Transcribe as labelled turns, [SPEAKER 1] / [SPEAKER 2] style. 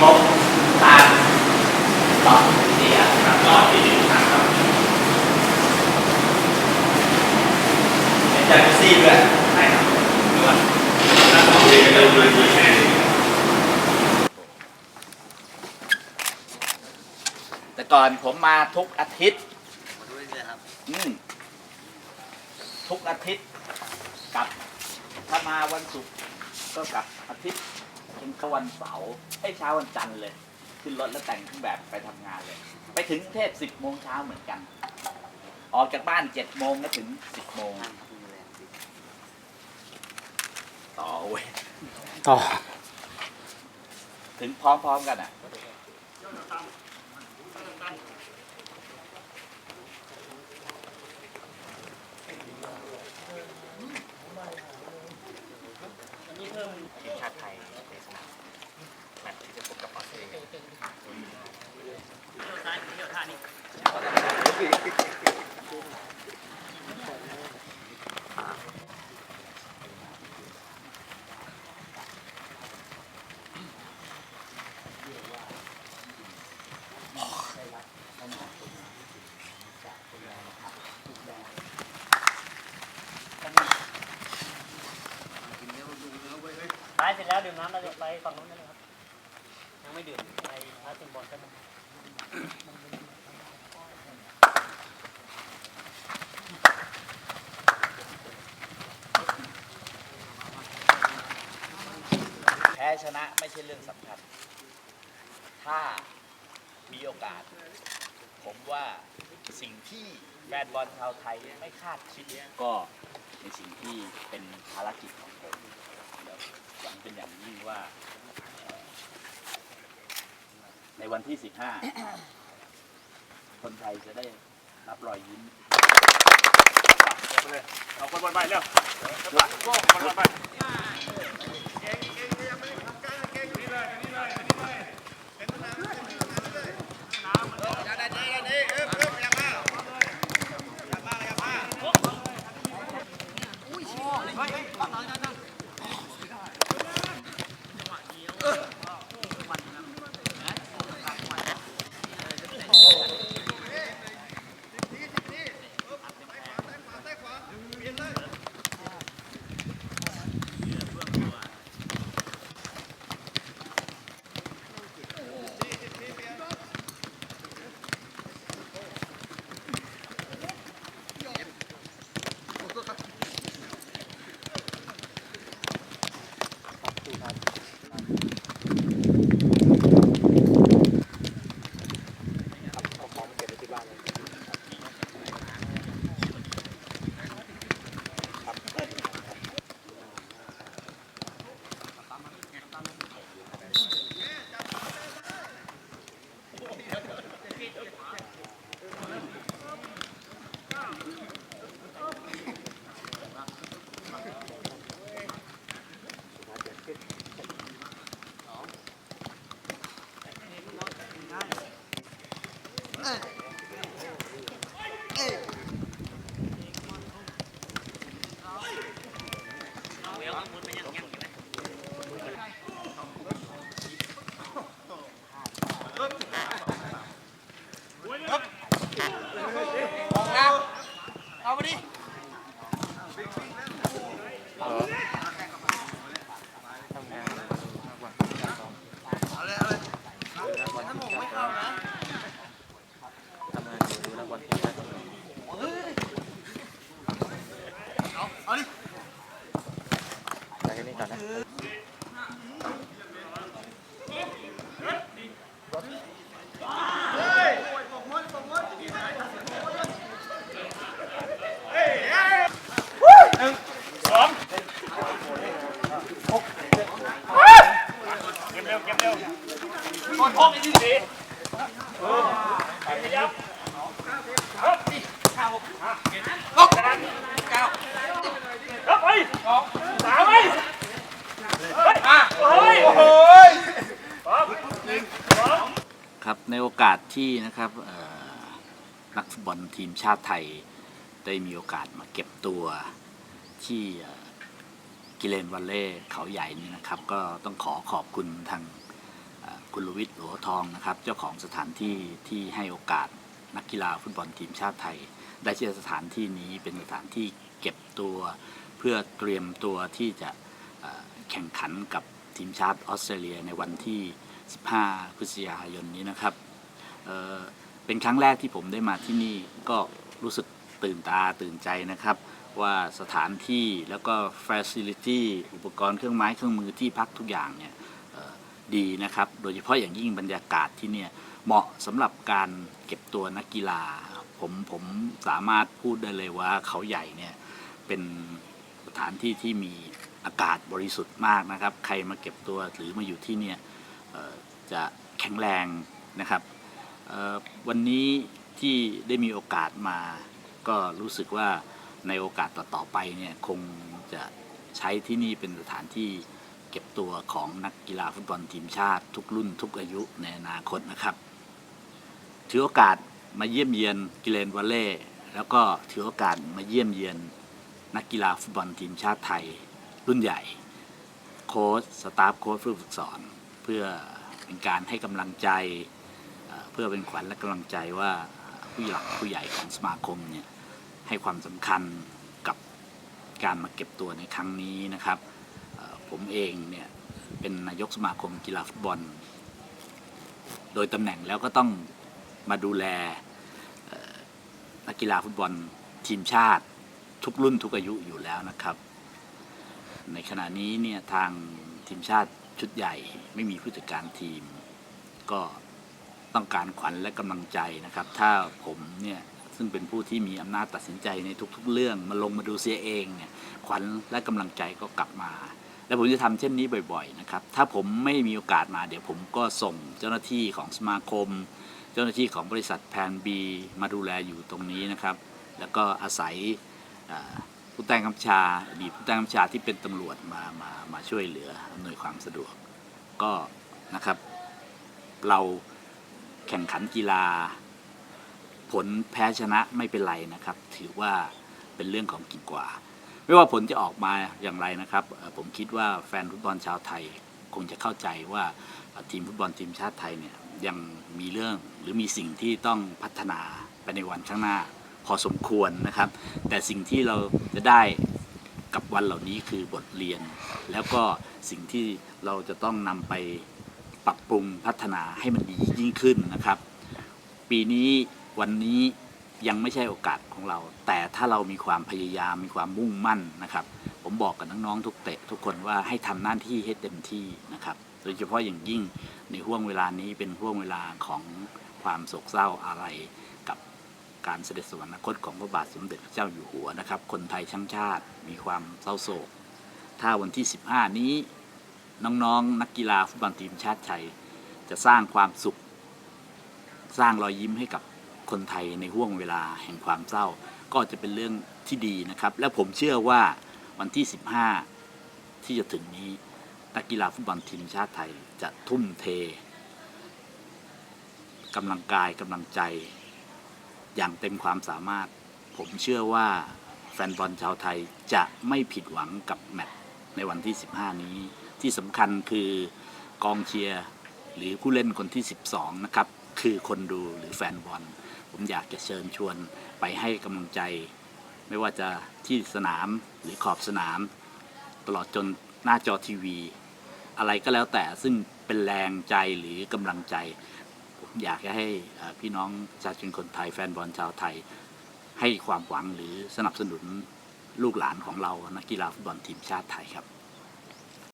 [SPEAKER 1] ครบทานต่อเสียครับต่อที่ครับเป็นจากซีด้วยใช่ครับด้วยแล้วก็เรียนกันเลยด้วยแค่แต่ก่อนผมมาทุกอาทิตย์
[SPEAKER 2] อื
[SPEAKER 1] มทุกอาทิตย์กลับถ้ามาวันศุกร์ก็กลับอาทิตย์ เป็นก็วันเสาร์ให้เช้าวันจันทร์เลย ขึ้นรถแล้วแต่งเครื่องแบบไปทำงานเลย ไปถึงกรุงเทพสิบโมงเช้าเหมือนกัน ออกจากบ้านเจ็ดโมงก็ถึงสิบโมง
[SPEAKER 2] นั่งดูแลสิ
[SPEAKER 1] ต่อเว้ย
[SPEAKER 3] ต่อ
[SPEAKER 1] ถึงพร้อมๆกันอะ
[SPEAKER 2] ทีมชาติไทยในสนามแมตช์ที่จะพบกับออส เตรเลีย
[SPEAKER 4] ท้ายเสร็จแล้วดื่มน้ำแล้วไปฝั่งนู้นเลย ไม่ดื่มไปท้ายสิบอลกัน
[SPEAKER 1] แพ้ชนะไม่ใช่เรื่องสำคัญ ถ้ามีโอกาส ผมว่าสิ่งที่แฟนบอลชาวไทยไม่คาดคิดก็ในสิ่งที่เป็นภารกิจของผมแล้วหวังเป็นอย่างยิ่งว่า ในวันที่ 15 คนไทยจะได้รับรอยยิ้ม
[SPEAKER 3] เอาคนบอลไปเร็วคนบอลไป
[SPEAKER 2] ไป
[SPEAKER 3] Not with ครับ
[SPEAKER 1] ในโอกาสที่นะครับนักฟุตบอลทีมชาติไทยได้มีโอกาสมาเก็บตัวที่กิเลนวัลเล่เขาใหญ่นี่นะครับ ก็ต้องขอขอบคุณทาง เอ่อกุลวิทย์หลัวทองนะครับ เจ้าของสถานที่ที่ให้โอกาสนักกีฬาฟุตบอลทีมชาติไทย ได้ใช้สถานที่นี้เป็นสถานที่เก็บตัว เพื่อเตรียมตัวที่จะแข่งขันกับทีมชาติออสเตรเลียในวันที่ 15 พฤศจิกายนนี้นะครับเเป็นครั้งแรกที่ผมได้มาที่นี่ก็รู้สึกตื่นตาตื่นใจนะครับ ว่าสถานที่แล้วก็ facility อุปกรณ์เครื่องไม้เครื่องมือที่พักทุกอย่างเนี่ย ดีนะครับ โดยเฉพาะอย่างยิ่งบรรยากาศที่เนี่ยเหมาะสำหรับการเก็บตัวนักกีฬา ผมผมสามารถพูดได้เลยว่าเขาใหญ่เนี่ยเป็นสถานที่ที่มีอากาศบริสุทธิ์มากนะครับ ใครมาเก็บตัวหรือมาอยู่ที่เนี่ยจะแข็งแรงนะครับ วันนี้ที่ได้มีโอกาสมาก็รู้สึกว่าในโอกาสต่อๆไปเนี่ยคงจะใช้ที่นี่เป็นสถานที่ เก็บตัวของนักกีฬาฟุตบอลทีมชาติ ทุกรุ่นทุกอายุในอนาคตนะครับ ถือโอกาสมาเยี่ยมเยียนกิเลนวอลเล่แล้วก็ถือโอกาสมาเยี่ยมเยียนนักกีฬาฟุตบอลทีมชาติไทย รุ่นใหญ่ โค้ชสตาฟโค้ชผู้ฝึกสอน เพื่อเป็นการให้กำลังใจเพื่อเป็นขวัญและกำลังใจว่าผู้หลักผู้ใหญ่ของสมาคมเนี่ยให้ความสำคัญกับการมาเก็บตัวในครั้งนี้นะครับ ผมเองเนี่ยเป็นนายกสมาคมกีฬาฟุตบอล โดยตำแหน่งแล้วก็ต้องมาดูแลนักกีฬาฟุตบอลทีมชาติทุกรุ่นทุกอายุอยู่แล้วนะครับ ในขณะนี้เนี่ยทางทีมชาติชุดใหญ่ไม่มีผู้จัดการทีม ก็ต้องการขวัญและกำลังใจนะครับ ถ้าผมเนี่ยซึ่งเป็นผู้ที่มีอำนาจตัดสินใจในทุกๆ เรื่องมาลงมาดูเสียเองเนี่ยขวัญและกำลังใจก็กลับมา และผมจะทำเช่นนี้บ่อยๆนะครับ ถ้าผมไม่มีโอกาสมาเดี๋ยวผมก็ส่งเจ้าหน้าที่ของสมาคม เจ้าหน้าที่ของบริษัทแพนบีมาดูแลอยู่ตรงนี้นะครับ แล้วก็อาศัยผู้ใต้กำชาอดีตผู้ใต้กำชาที่เป็นตำรวจมามามาช่วยเหลืออำนวยความสะดวกก็นะครับ เราแข่งขันกีฬา ผลแพ้ชนะไม่เป็นไรนะครับ ถือว่าเป็นเรื่องของกินกว่า ไม่ว่าผลจะออกมาอย่างไรนะครับ ผมคิดว่าแฟนฟุตบอลชาวไทยคงจะเข้าใจว่าทีมฟุตบอลทีมชาติไทยเนี่ยยังมีเรื่องหรือมีสิ่งที่ต้องพัฒนาไปในวันข้างหน้า พอสมควรนะครับ แต่สิ่งที่เราจะได้กับวันเหล่านี้คือบทเรียน แล้วก็สิ่งที่เราจะต้องนำไปปรับปรุงพัฒนาให้มันดียิ่งขึ้นนะครับ ปีนี้วันนี้ ยังไม่ใช่โอกาสของเรา แต่ถ้าเรามีความพยายามมีความมุ่งมั่นนะครับ ผมบอกกับน้องๆทุกเตะทุกคนว่าให้ทำหน้าที่ให้เต็มที่นะครับ โดยเฉพาะอย่างยิ่งในห่วงเวลานี้เป็นห่วงเวลาของความโศกเศร้าอะไรกับการเสด็จสวรรคตของพระบาทสมเด็จพระเจ้าอยู่หัวนะครับ คนไทยทั้งชาติมีความเศร้าโศก ถ้าวันที่ 15 นี้น้องๆ นักกีฬาฟุตบอลทีมชาติไทยจะสร้างความสุข สร้างรอยยิ้มให้กับ คนไทยในห่วงเวลาแห่งความเศร้า ก็จะเป็นเรื่องที่ดีนะครับ และผมเชื่อว่าวันที่ 15 ที่จะถึงนี้นักกีฬาฟุตบอลทีมชาติไทยจะทุ่มเทกำลังกายกำลังใจ อย่างเต็มความสามารถ ผมเชื่อว่าแฟนบอลชาวไทยจะไม่ผิดหวังกับแมตช์ในวันที่ 15 นี้ ที่สำคัญคือกองเชียร์หรือผู้เล่นคนที่ 12 นะครับ คือคนดูหรือแฟนบอลผมอยากจะเชิญชวนไปให้กำลังใจ ไม่ว่าจะที่สนามหรือขอบสนาม ตลอดจนหน้าจอทีวี อะไรก็แล้วแต่ซึ่งเป็นแรงใจหรือกำลังใจ ผมอยากจะให้พี่น้องประชาชนคนไทยแฟนบอลชาวไทย ให้ความหวังหรือสนับสนุนลูกหลานของเรานักกีฬาฟุตบอลทีมชาติไทยครับ